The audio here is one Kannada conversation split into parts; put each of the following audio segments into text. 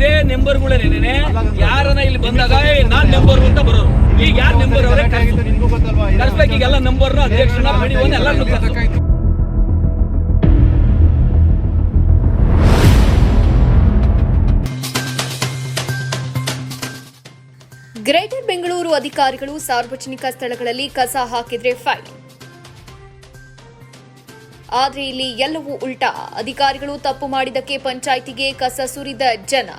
ಇದೇ ನೆಂಬರ್ಗಳೇನೆ ಯಾರನ್ನ ಇಲ್ಲಿ ಬಂದಾಗ ಏ, ನಾನ್ ನೆಂಬರ್ ಅಂತ ಬರೋರು. ಈಗ ಯಾರು ನೆಂಬರ್ ಅವರೇ? ನಿನ್ಗೂ ಗೊತ್ತಲ್ವಾ? ಎಲ್ಲ ನಂಬರ್ನ ಅಧ್ಯಕ್ಷನ ಎಲ್ಲರೂ ಗ್ರೇಟರ್ ಬೆಂಗಳೂರು ಅಧಿಕಾರಿಗಳು ಸಾರ್ವಜನಿಕ ಸ್ಥಳಗಳಲ್ಲಿ ಕಸ ಹಾಕಿದ್ರೆ ಫೈನ್. ಆದ್ರೆ ಇಲ್ಲಿ ಎಲ್ಲವೂ ಉಲ್ಟಾ. ಅಧಿಕಾರಿಗಳು ತಪ್ಪು ಮಾಡಿದಕ್ಕೆ ಪಂಚಾಯಿತಿಗೆ ಕಸ ಸುರಿದ ಜನ.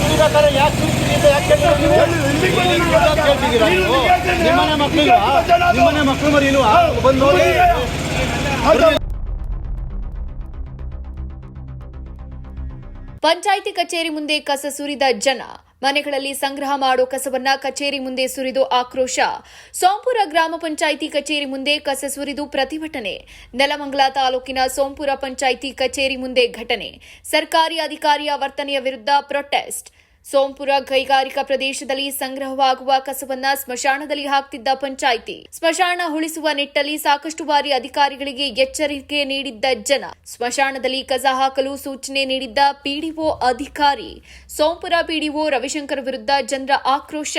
ಸುರಿಬೇಕಾದ್ರೆ ಪಂಚಾಯಿತಿ ಕಚೇರಿ ಮುಂದೆ ಕಸ ಸುರಿದ ಜನ, ಮನೆಗಳಲ್ಲಿ ಸಂಗ್ರಹ ಮಾಡೋ ಕಸವನ್ನ ಕಚೇರಿ ಮುಂದೆ ಸುರಿದು ಆಕ್ರೋಶ. ಸೋಂಪುರ ಗ್ರಾಮ ಪಂಚಾಯಿತಿ ಕಚೇರಿ ಮುಂದೆ ಕಸ ಸುರಿದು ಪ್ರತಿಭಟನೆ. ನೆಲಮಂಗಲ ತಾಲೂಕಿನ ಸೋಂಪುರ ಪಂಚಾಯಿತಿ ಕಚೇರಿ ಮುಂದೆ ಘಟನೆ. ಸರ್ಕಾರಿ ಅಧಿಕಾರಿಯ ವರ್ತನೆಯ ವಿರುದ್ಧ ಪ್ರೊಟೆಸ್ಟ್ ಸೋಂಪುರ ಕೈಗಾರಿಕಾ ಪ್ರದೇಶದಲ್ಲಿ ಸಂಗ್ರಹವಾಗುವ ಕಸವನ್ನ ಸ್ಮಶಾನದಲ್ಲಿ ಹಾಕ್ತಿದ್ದ ಪಂಚಾಯಿತಿ. ಸ್ಮಶಾನ ಉಳಿಸುವ ನಿಟ್ಟಲ್ಲಿ ಸಾಕಷ್ಟು ಬಾರಿ ಅಧಿಕಾರಿಗಳಿಗೆ ಎಚ್ಚರಿಕೆ ನೀಡಿದ್ದ ಜನ. ಸ್ಮಶಾನದಲ್ಲಿ ಕಸ ಹಾಕಲು ಸೂಚನೆ ನೀಡಿದ್ದ ಪಿಡಿಒ ಅಧಿಕಾರಿ. ಸೋಂಪುರ ಪಿಡಿಒ ರವಿಶಂಕರ್ ವಿರುದ್ಧ ಜನರ ಆಕ್ರೋಶ.